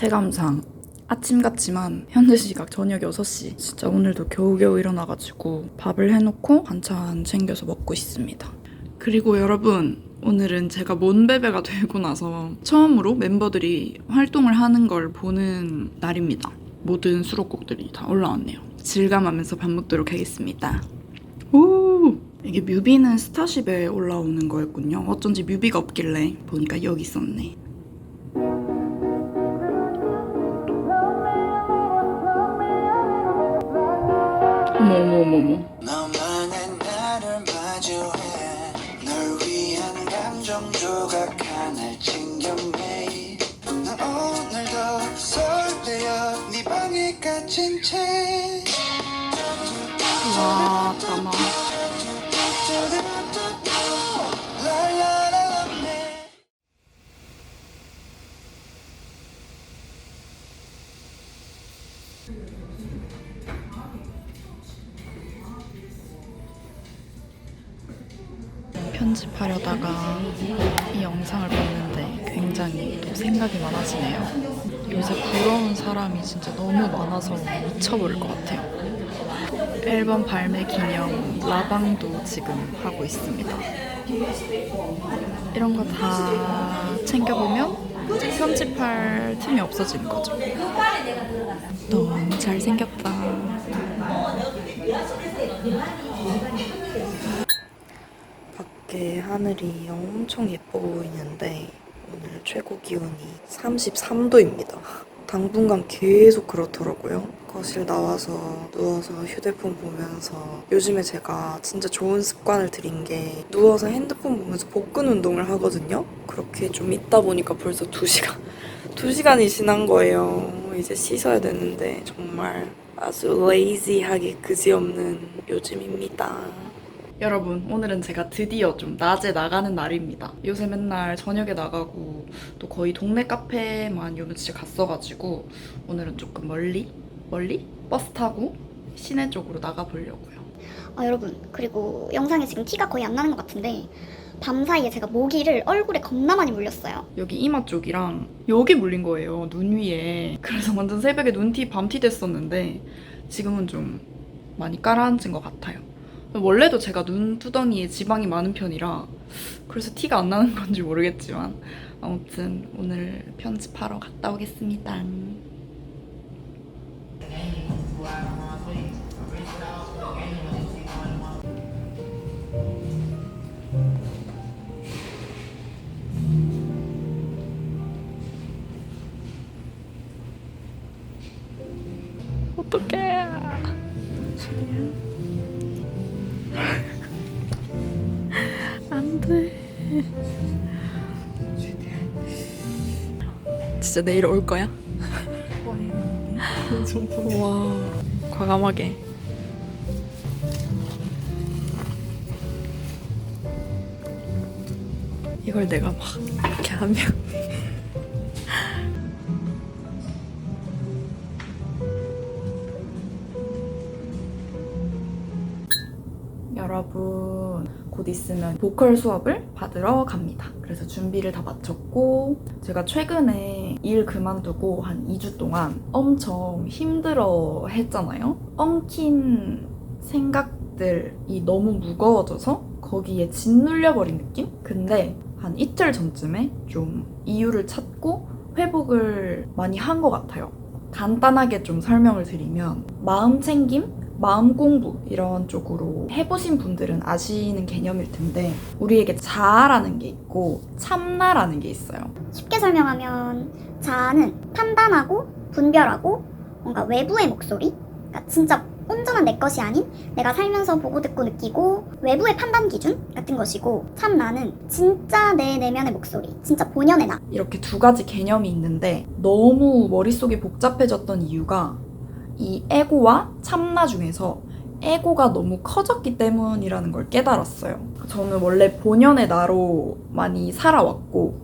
체감상 아침 같지만 현재 시각 저녁 6시. 진짜 오늘도 겨우겨우 일어나가지고 밥을 해놓고 반찬 챙겨서 먹고 있습니다. 그리고 여러분 오늘은 제가 몬베베가 되고 나서 처음으로 멤버들이 활동을 하는 걸 보는 날입니다. 모든 수록곡들이 다 올라왔네요. 질감하면서 밥 먹도록 하겠습니다. 오! 이게 뮤비는 스타쉽에 올라오는 거였군요. 어쩐지 뮤비가 없길래 보니까 여기 있었네 어머 어머 어머 어머. 너만의 나를 마주해 널 위한 감정 조각 하나를 챙겨 매일. 난 오늘도 설레어 네 방에 갇힌 채. 와 담아 편집하려다가 이 영상을 봤는데 굉장히 또 생각이 많아지네요. 요새 부러운 사람이 진짜 너무 많아서 미쳐버릴 것 같아요. 앨범 발매 기념 라방도 지금 하고 있습니다. 이런 거 다 챙겨보면 편집할 틈이 없어지는 거죠. 너무 잘생겼다. 밖에 하늘이 엄청 예뻐 보이는데 오늘 최고 기온이 33도입니다. 당분간 계속 그렇더라고요. 거실 나와서 누워서 휴대폰 보면서 요즘에 제가 진짜 좋은 습관을 들인 게 누워서 핸드폰 보면서 복근 운동을 하거든요. 그렇게 좀 있다 보니까 벌써 2시간, 2시간이 지난 거예요. 이제 씻어야 되는데 정말 아주 레이지하게 그지없는 요즘입니다. 여러분, 오늘은 제가 드디어 좀 낮에 나가는 날입니다. 요새 맨날 저녁에 나가고 또 거의 동네 카페만 요 며칠 갔어가지고 오늘은 조금 멀리? 멀리? 버스 타고 시내 쪽으로 나가보려고요. 아 여러분 그리고 영상에 지금 티가 거의 안 나는 것 같은데 밤 사이에 제가 모기를 얼굴에 겁나 많이 물렸어요. 여기 이마 쪽이랑 여기 물린 거예요. 눈 위에. 그래서 완전 새벽에 눈티, 밤티 됐었는데 지금은 좀 많이 깔아앉은 것 같아요. 원래도 제가 눈두덩이에 지방이 많은 편이라 그래서 티가 안 나는 건지 모르겠지만 아무튼 오늘 편집하러 갔다 오겠습니다. 진짜 내일 올 거야? 와, 과감하게. 이걸 내가 막 이렇게 하면. 여러분 곧 있으면 보컬 수업을 받으러 갑니다. 그래서 준비를 다 마쳤고 제가 최근에 일 그만두고 한 2주 동안 엄청 힘들어 했잖아요. 엉킨 생각들이 너무 무거워져서 거기에 짓눌려 버린 느낌? 근데 한 이틀 전쯤에 좀 이유를 찾고 회복을 많이 한 것 같아요. 간단하게 좀 설명을 드리면 마음 챙김? 마음 공부 이런 쪽으로 해보신 분들은 아시는 개념일 텐데 우리에게 자아라는 게 있고 참나라는 게 있어요. 쉽게 설명하면 자아는 판단하고 분별하고 뭔가 외부의 목소리, 그러니까 진짜 온전한 내 것이 아닌 내가 살면서 보고 듣고 느끼고 외부의 판단 기준 같은 것이고 참 나는 진짜 내 내면의 목소리, 진짜 본연의 나. 이렇게 두 가지 개념이 있는데 너무 머릿속이 복잡해졌던 이유가 이 에고와 참나 중에서 에고가 너무 커졌기 때문이라는 걸 깨달았어요. 저는 원래 본연의 나로 많이 살아왔고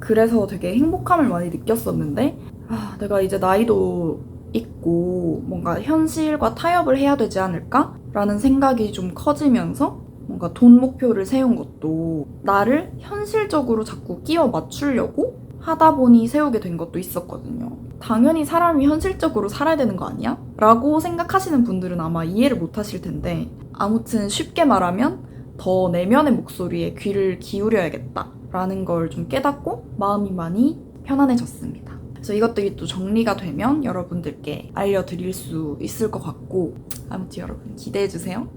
그래서 되게 행복함을 많이 느꼈었는데 아, 내가 이제 나이도 있고 뭔가 현실과 타협을 해야 되지 않을까라는 생각이 좀 커지면서 뭔가 돈 목표를 세운 것도 나를 현실적으로 자꾸 끼워 맞추려고 하다 보니 세우게 된 것도 있었거든요. 당연히 사람이 현실적으로 살아야 되는 거 아니야? 라고 생각하시는 분들은 아마 이해를 못 하실 텐데, 아무튼 쉽게 말하면 더 내면의 목소리에 귀를 기울여야겠다. 라는 걸 좀 깨닫고 마음이 많이 편안해졌습니다. 그래서 이것들이 또 정리가 되면 여러분들께 알려드릴 수 있을 것 같고, 아무튼 여러분 기대해주세요.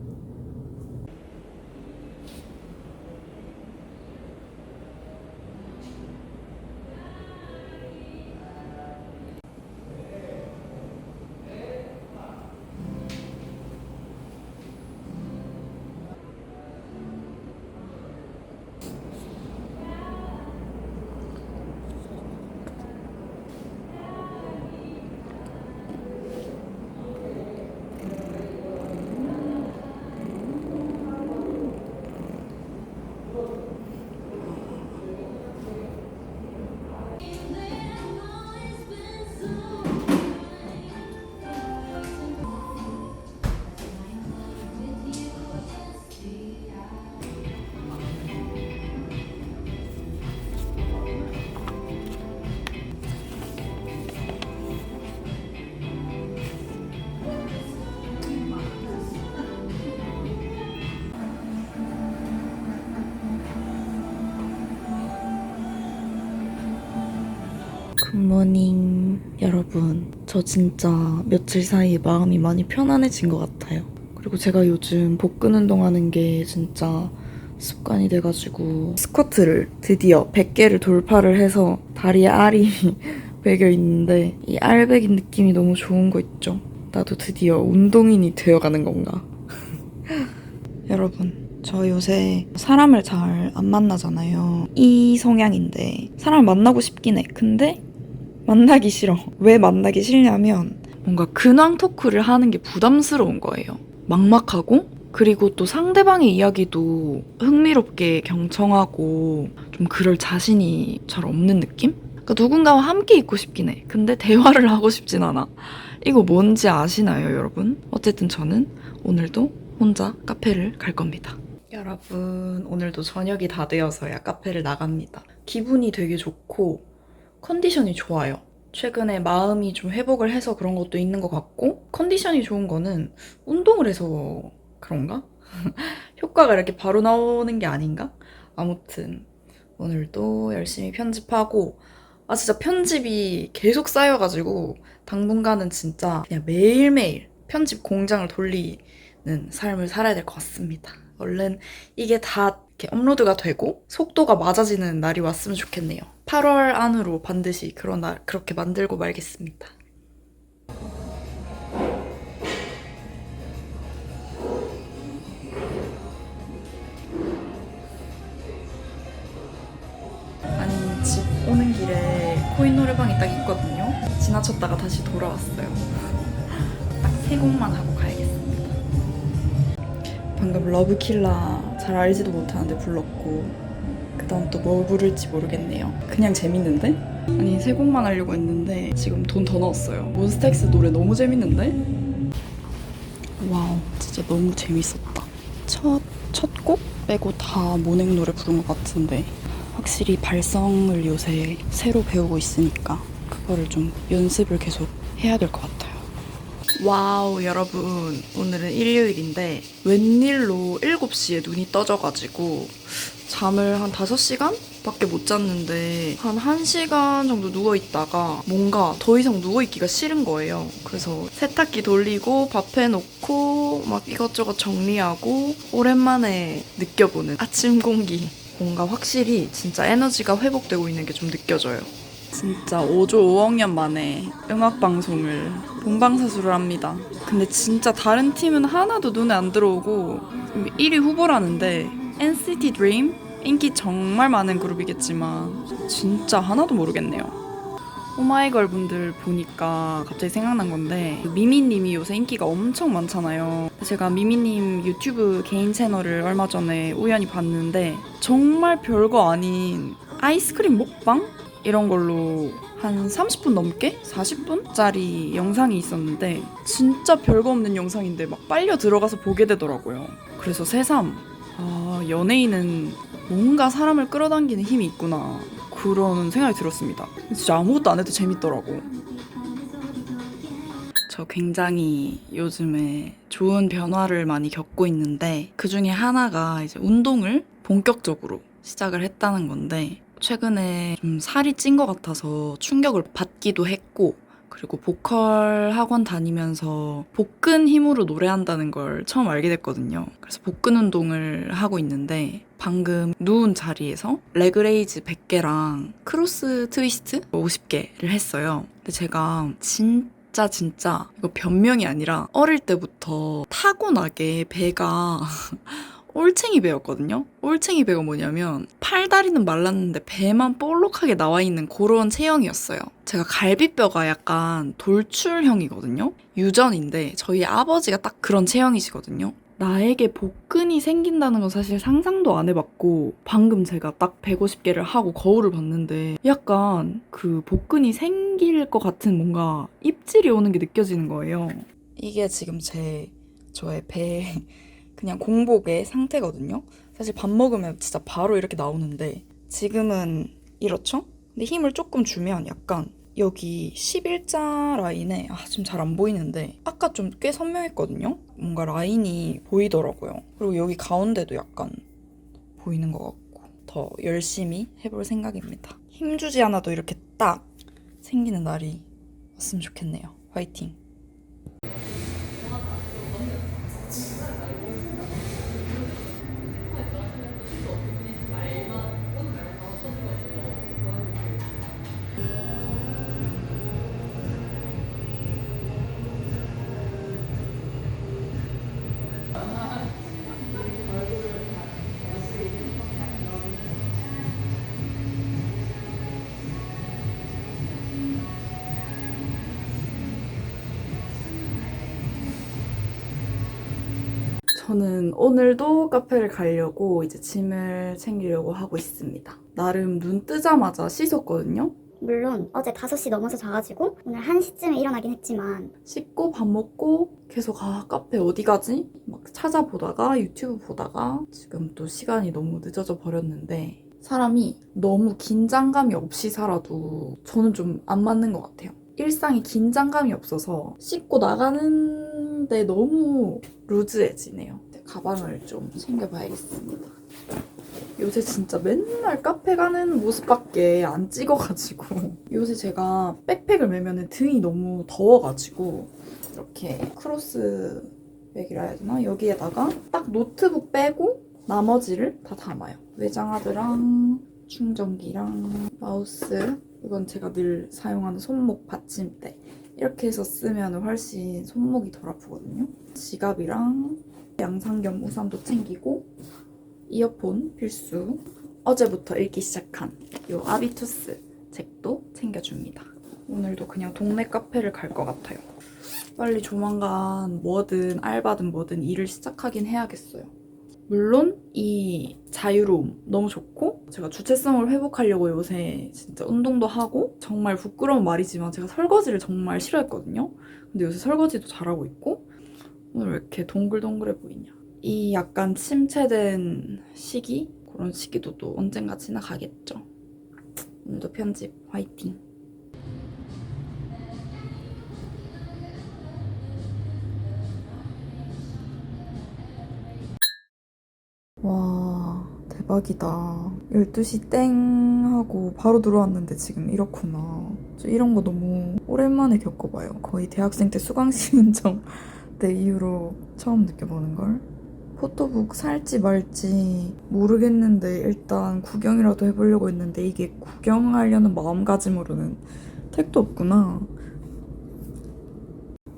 굿모닝 여러분. 저 진짜 며칠 사이에 마음이 많이 편안해진 것 같아요. 그리고 제가 요즘 복근 운동하는 게 진짜 습관이 돼가지고 스쿼트를 드디어 100개를 돌파를 해서 다리에 알이 배겨 있는데 이 알 배긴 느낌이 너무 좋은 거 있죠? 나도 드디어 운동인이 되어가는 건가? 여러분 저 요새 사람을 잘 안 만나잖아요. 이 성향인데 사람을 만나고 싶긴 해. 근데 만나기 싫어. 왜 만나기 싫냐면 뭔가 근황 토크를 하는 게 부담스러운 거예요. 막막하고 그리고 또 상대방의 이야기도 흥미롭게 경청하고 좀 그럴 자신이 잘 없는 느낌? 그러니까 누군가와 함께 있고 싶긴 해. 근데 대화를 하고 싶진 않아. 이거 뭔지 아시나요, 여러분? 어쨌든 저는 오늘도 혼자 카페를 갈 겁니다. 여러분, 오늘도 저녁이 다 되어서야 카페를 나갑니다. 기분이 되게 좋고 컨디션이 좋아요. 최근에 마음이 좀 회복을 해서 그런 것도 있는 것 같고, 컨디션이 좋은 거는 운동을 해서 그런가? 효과가 이렇게 바로 나오는 게 아닌가? 아무튼, 오늘도 열심히 편집하고, 아, 진짜 편집이 계속 쌓여가지고, 당분간은 진짜 그냥 매일매일 편집 공장을 돌리는 삶을 살아야 될 것 같습니다. 얼른 이게 다 이렇게 업로드가 되고 속도가 맞아지는 날이 왔으면 좋겠네요. 8월 안으로 반드시 그런 날 그렇게 만들고 말겠습니다. 아니 집 오는 길에 코인 노래방이 딱 있거든요. 지나쳤다가 다시 돌아왔어요. 딱 세 곡만 하고 가야겠습니다. 방금 러브킬라 잘 알지도 못하는데 불렀고 그다음 또뭐 부를지 모르겠네요. 그냥 재밌는데? 아니 세 곡만 하려고 했는데 지금 돈 더 넣었어요. 몬스타엑스 노래 너무 재밌는데? 와우 진짜 너무 재밌었다. 첫 첫 곡 빼고 다 모넥 노래 부른 것 같은데 확실히 발성을 요새 새로 배우고 있으니까 그거를 좀 연습을 계속 해야 될 것 같아요. 와우 여러분. 오늘은 일요일인데 웬일로 7시에 눈이 떠져가지고 잠을 한 5시간? 밖에 못 잤는데 한 1시간 정도 누워있다가 뭔가 더 이상 누워있기가 싫은 거예요. 그래서 세탁기 돌리고 밥 해놓고 막 이것저것 정리하고 오랜만에 느껴보는 아침 공기. 뭔가 확실히 진짜 에너지가 회복되고 있는 게 좀 느껴져요. 진짜 5조 5억 년 만에 음악 방송을 본방사수를 합니다. 근데 진짜 다른 팀은 하나도 눈에 안 들어오고 1위 후보라는데 NCT Dream 인기 정말 많은 그룹이겠지만 진짜 하나도 모르겠네요. 오마이걸 분들 보니까 갑자기 생각난 건데 미미님이 요새 인기가 엄청 많잖아요. 제가 미미님 유튜브 개인 채널을 얼마 전에 우연히 봤는데 정말 별거 아닌 아이스크림 먹방 이런 걸로 한 30분 넘게 40분짜리 영상이 있었는데 진짜 별거 없는 영상인데 막 빨려 들어가서 보게 되더라고요. 그래서 새삼 아 연예인은 뭔가 사람을 끌어당기는 힘이 있구나. 그런 생각이 들었습니다. 진짜 아무것도 안 해도 재밌더라고. 저 굉장히 요즘에 좋은 변화를 많이 겪고 있는데 그 중에 하나가 이제 운동을 본격적으로 시작을 했다는 건데 최근에 좀 살이 찐 것 같아서 충격을 받기도 했고 그리고 보컬 학원 다니면서 복근 힘으로 노래한다는 걸 처음 알게 됐거든요. 그래서 복근 운동을 하고 있는데 방금 누운 자리에서 레그레이즈 100개랑 크로스 트위스트 50개를 했어요. 근데 제가 진짜 진짜 이거 변명이 아니라 어릴 때부터 타고나게 배가 올챙이 배였거든요. 올챙이 배가 뭐냐면 팔다리는 말랐는데 배만 볼록하게 나와 있는 그런 체형이었어요. 제가 갈비뼈가 약간 돌출형이거든요. 유전인데 저희 아버지가 딱 그런 체형이시거든요. 나에게 복근이 생긴다는 건 사실 상상도 안 해봤고 방금 제가 딱 150개를 하고 거울을 봤는데 약간 그 복근이 생길 것 같은 뭔가 입질이 오는 게 느껴지는 거예요. 이게 지금 제 저의 배 그냥 공복의 상태거든요. 사실 밥 먹으면 진짜 바로 이렇게 나오는데 지금은 이렇죠? 근데 힘을 조금 주면 약간 여기 11자 라인에 아 지금 잘 안 보이는데 아까 좀 꽤 선명했거든요. 뭔가 라인이 보이더라고요. 그리고 여기 가운데도 약간 보이는 것 같고 더 열심히 해볼 생각입니다. 힘 주지 않아도 이렇게 딱 생기는 날이 왔으면 좋겠네요. 화이팅! 저는 오늘도 카페를 가려고 이제 짐을 챙기려고 하고 있습니다. 나름 눈 뜨자마자 씻었거든요. 물론 어제 5시 넘어서 자가지고 오늘 1시쯤에 일어나긴 했지만 씻고 밥 먹고 계속 아 카페 어디 가지? 막 찾아보다가 유튜브 보다가 지금 또 시간이 너무 늦어져 버렸는데 사람이 너무 긴장감이 없이 살아도 저는 좀 안 맞는 것 같아요. 일상이 긴장감이 없어서 씻고 나가는 데 너무 루즈해지네요. 가방을 좀 챙겨봐야겠습니다. 요새 진짜 맨날 카페 가는 모습밖에 안 찍어가지고 요새 제가 백팩을 메면 등이 너무 더워가지고 이렇게 크로스 백이라 해야 되나? 여기에다가 딱 노트북 빼고 나머지를 다 담아요. 외장하드랑 충전기랑 마우스 이건 제가 늘 사용하는 손목 받침대 이렇게 해서 쓰면 훨씬 손목이 덜 아프거든요. 지갑이랑 양상겸 우산도 챙기고 이어폰 필수 어제부터 읽기 시작한 요 아비투스 책도 챙겨줍니다. 오늘도 그냥 동네 카페를 갈 것 같아요. 빨리 조만간 뭐든 알바든 뭐든 일을 시작하긴 해야겠어요. 물론 이 자유로움 너무 좋고 제가 주체성을 회복하려고 요새 진짜 운동도 하고 정말 부끄러운 말이지만 제가 설거지를 정말 싫어했거든요. 근데 요새 설거지도 잘하고 있고 오늘 왜 이렇게 동글동글해 보이냐. 이 약간 침체된 시기 그런 시기도 또 언젠가 지나가겠죠. 오늘도 편집 화이팅. 와 대박이다. 12시 땡 하고 바로 들어왔는데 지금 이렇구나. 저 이런 거 너무 오랜만에 겪어봐요. 거의 대학생 때 수강신인정 때 이후로 처음 느껴보는 걸. 포토북 살지 말지 모르겠는데 일단 구경이라도 해보려고 했는데 이게 구경하려는 마음가짐으로는 택도 없구나.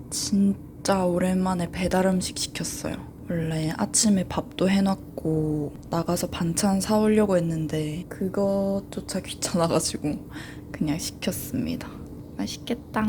진짜 오랜만에 배달 음식 시켰어요. 원래 아침에 밥도 해놨고 나가서 반찬 사오려고 했는데 그것조차 귀찮아가지고 그냥 시켰습니다. 맛있겠다.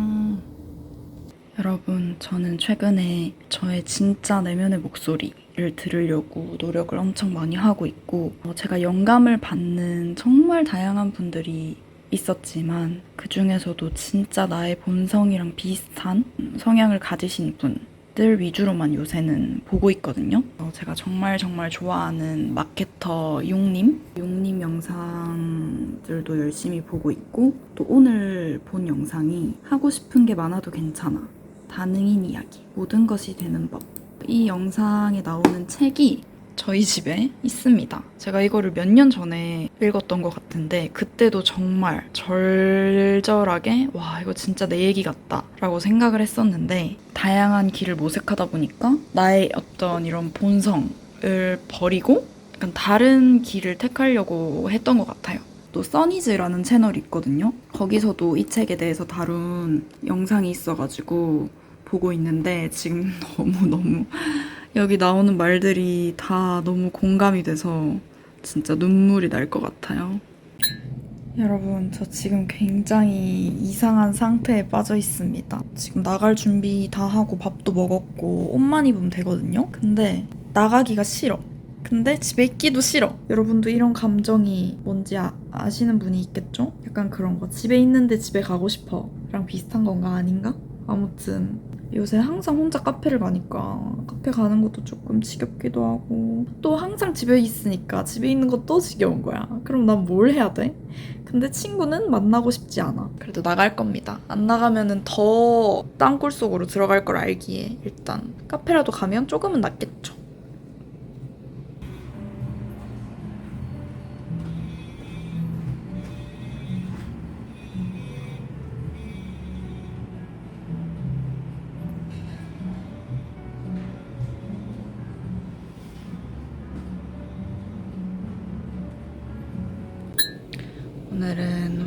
여러분, 저는 최근에 저의 진짜 내면의 목소리를 들으려고 노력을 엄청 많이 하고 있고, 어, 제가 영감을 받는 정말 다양한 분들이 있었지만, 그 중에서도 진짜 나의 본성이랑 비슷한 성향을 가지신 분, 맛들 위주로만 요새는 보고 있거든요. 어, 제가 정말 정말 좋아하는 마케터 용님, 용님 영상들도 열심히 보고 있고 또 오늘 본 영상이 하고 싶은 게 많아도 괜찮아. 다능인 이야기. 모든 것이 되는 법. 이 영상에 나오는 책이 저희 집에 있습니다. 제가 이거를 몇 년 전에 읽었던 것 같은데 그때도 정말 절절하게 와 이거 진짜 내 얘기 같다 라고 생각을 했었는데 다양한 길을 모색하다 보니까 나의 어떤 이런 본성을 버리고 약간 다른 길을 택하려고 했던 것 같아요. 또 써니즈라는 채널이 있거든요. 거기서도 이 책에 대해서 다룬 영상이 있어가지고 보고 있는데 지금 너무너무 여기 나오는 말들이 다 너무 공감이 돼서 진짜 눈물이 날 것 같아요. 여러분, 저 지금 굉장히 이상한 상태에 빠져 있습니다. 지금 나갈 준비 다 하고 밥도 먹었고 옷만 입으면 되거든요. 근데 나가기가 싫어. 근데 집에 있기도 싫어. 여러분도 이런 감정이 뭔지 아, 아시는 분이 있겠죠? 약간 그런 거. 집에 있는데 집에 가고 싶어. 랑 비슷한 건가 아닌가? 아무튼 요새 항상 혼자 카페를 가니까 카페 가는 것도 조금 지겹기도 하고 또 항상 집에 있으니까 집에 있는 것도 지겨운 거야. 그럼 난 뭘 해야 돼? 근데 친구는 만나고 싶지 않아. 그래도 나갈 겁니다. 안 나가면은 더 땅굴 속으로 들어갈 걸 알기에 일단 카페라도 가면 조금은 낫겠죠.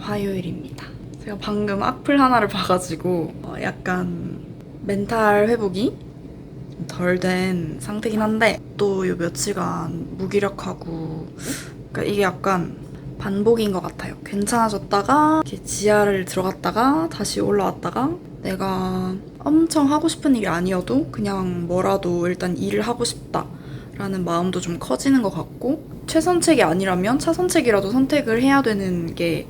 화요일입니다. 제가 방금 악플 하나를 봐가지고 어, 약간 멘탈 회복이 덜 된 상태긴 한데 또 요 며칠간 무기력하고 그러니까 이게 약간 반복인 것 같아요. 괜찮아졌다가 이렇게 지하를 들어갔다가 다시 올라왔다가 내가 엄청 하고 싶은 일이 아니어도 그냥 뭐라도 일단 일을 하고 싶다 라는 마음도 좀 커지는 것 같고 최선책이 아니라면 차선책이라도 선택을 해야 되는 게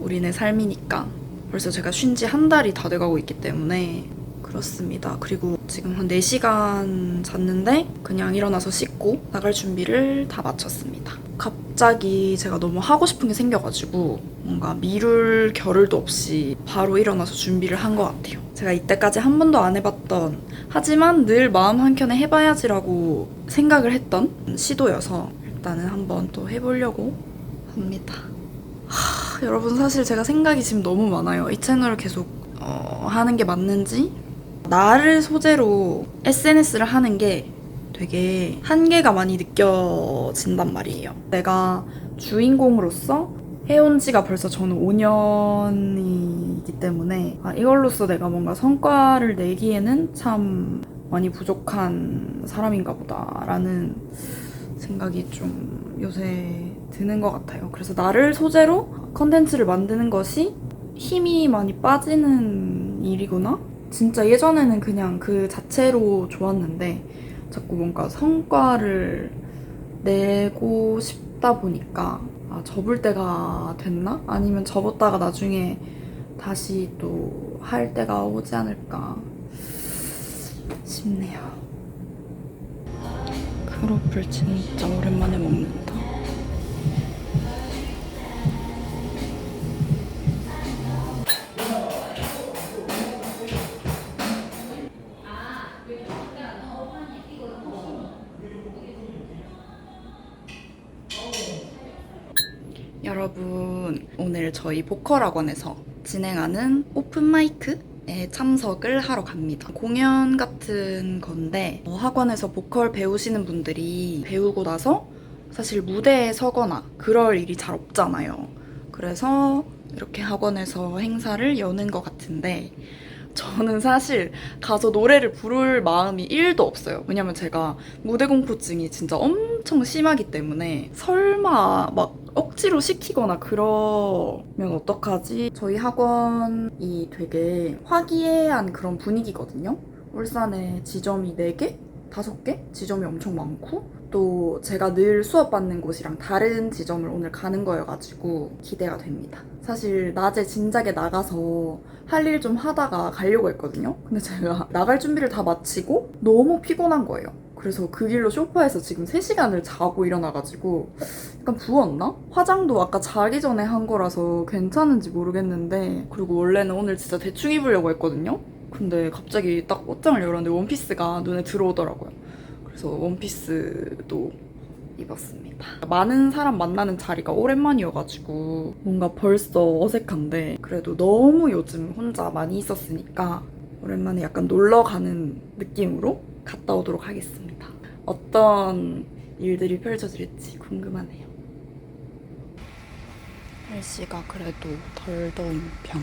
우리네 삶이니까 벌써 제가 쉰 지 한 달이 다 돼가고 있기 때문에 그렇습니다. 그리고 지금 한 4시간 잤는데 그냥 일어나서 씻고 나갈 준비를 다 마쳤습니다. 갑자기 제가 너무 하고 싶은 게 생겨가지고 뭔가 미룰 겨를도 없이 바로 일어나서 준비를 한 것 같아요. 제가 이때까지 한 번도 안 해봤던 하지만 늘 마음 한켠에 해봐야지라고 생각을 했던 시도여서 일단은 한번 또 해보려고 합니다. 하, 여러분 사실 제가 생각이 지금 너무 많아요. 이 채널을 계속 어, 하는 게 맞는지 나를 소재로 SNS를 하는 게 되게 한계가 많이 느껴진단 말이에요. 내가 주인공으로서 해온 지가 벌써 저는 5년이기 때문에 아, 이걸로써 내가 뭔가 성과를 내기에는 참 많이 부족한 사람인가 보다라는 생각이 좀 요새 드는 것 같아요. 그래서 나를 소재로 컨텐츠를 만드는 것이 힘이 많이 빠지는 일이구나? 진짜 예전에는 그냥 그 자체로 좋았는데 자꾸 뭔가 성과를 내고 싶다 보니까 아, 접을 때가 됐나? 아니면 접었다가 나중에 다시 또 할 때가 오지 않을까 싶네요. 크로플 진짜 오랜만에 먹는다. 여러분, 오늘 저희 보컬 학원에서 진행하는 오픈 마이크에 참석을 하러 갑니다. 공연 같은 건데, 어, 학원에서 보컬 배우시는 분들이 배우고 나서 사실 무대에 서거나 그럴 일이 잘 없잖아요. 그래서 이렇게 학원에서 행사를 여는 것 같은데, 저는 사실 가서 노래를 부를 마음이 1도 없어요. 왜냐면 제가 무대 공포증이 진짜 엄청 심하기 때문에 설마 막 억지로 시키거나 그러면 어떡하지? 저희 학원이 되게 화기애애한 그런 분위기거든요. 울산에 지점이 4개? 5개? 지점이 엄청 많고 또 제가 늘 수업 받는 곳이랑 다른 지점을 오늘 가는 거여가지고 기대가 됩니다. 사실 낮에 진작에 나가서 할 일 좀 하다가 가려고 했거든요. 근데 제가 나갈 준비를 다 마치고 너무 피곤한 거예요. 그래서 그 길로 소파에서 지금 3시간을 자고 일어나가지고 약간 부었나? 화장도 아까 자기 전에 한 거라서 괜찮은지 모르겠는데 그리고 원래는 오늘 진짜 대충 입으려고 했거든요? 근데 갑자기 딱 옷장을 열었는데 원피스가 눈에 들어오더라고요. 그래서 원피스도 입었습니다. 많은 사람 만나는 자리가 오랜만이어가지고 뭔가 벌써 어색한데 그래도 너무 요즘 혼자 많이 있었으니까 오랜만에 약간 놀러 가는 느낌으로 갔다 오도록 하겠습니다. 어떤 일들이 펼쳐질지 궁금하네요. 날씨가 그래도 덜 더운 편.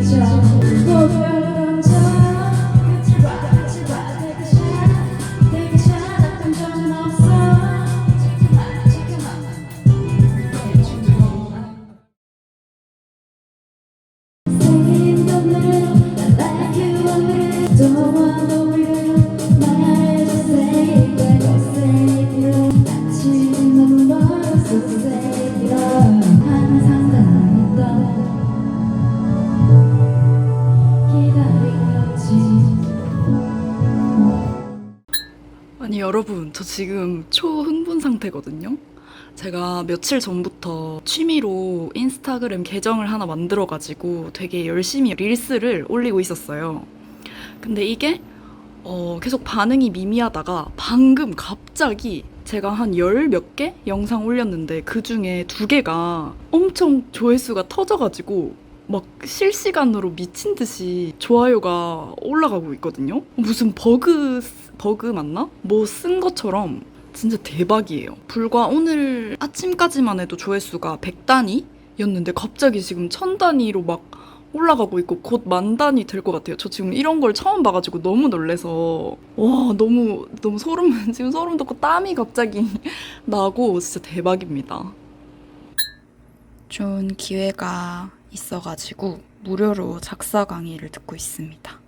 아 지금 초흥분 상태거든요. 제가 며칠 전부터 취미로 인스타그램 계정을 하나 만들어가지고 되게 열심히 릴스를 올리고 있었어요. 근데 이게 어, 계속 반응이 미미하다가 방금 갑자기 제가 한 열 몇 개 영상 올렸는데 그 중에 두 개가 엄청 조회수가 터져가지고 막 실시간으로 미친 듯이 좋아요가 올라가고 있거든요. 무슨 버그 버그 맞나? 뭐 쓴 것처럼 진짜 대박이에요. 불과 오늘 아침까지만 해도 조회수가 100단위였는데 갑자기 지금 1000단위로 막 올라가고 있고 곧 만 단위 될것 같아요. 저 지금 이런 걸 처음 봐가지고 너무 놀래서 와 너무 너무 소름 지금 소름 돋고 땀이 갑자기 나고 진짜 대박입니다. 좋은 기회가 있어가지고 무료로 작사 강의를 듣고 있습니다.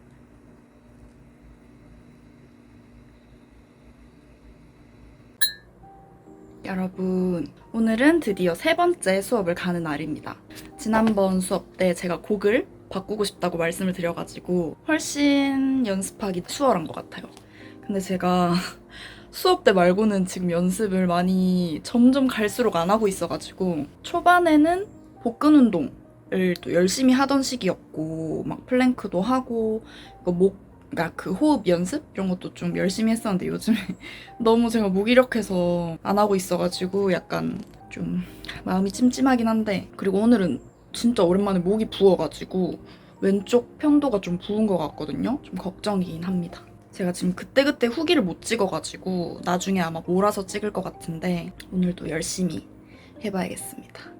여러분, 오늘은 드디어 세 번째 수업을 가는 날입니다. 지난번 수업 때 제가 곡을 바꾸고 싶다고 말씀을 드려가지고 훨씬 연습하기 수월한 것 같아요. 근데 제가 수업 때 말고는 지금 연습을 많이 점점 갈수록 안 하고 있어가지고 초반에는 복근 운동을 또 열심히 하던 시기였고 막 플랭크도 하고 이거 목 그러니까 그 호흡 연습 이런 것도 좀 열심히 했었는데 요즘에 너무 제가 무기력해서 안 하고 있어가지고 약간 좀 마음이 찜찜하긴 한데 그리고 오늘은 진짜 오랜만에 목이 부어가지고 왼쪽 편도가 좀 부은 것 같거든요. 좀 걱정이긴 합니다. 제가 지금 그때그때 후기를 못 찍어가지고 나중에 아마 몰아서 찍을 것 같은데 오늘도 열심히 해봐야겠습니다.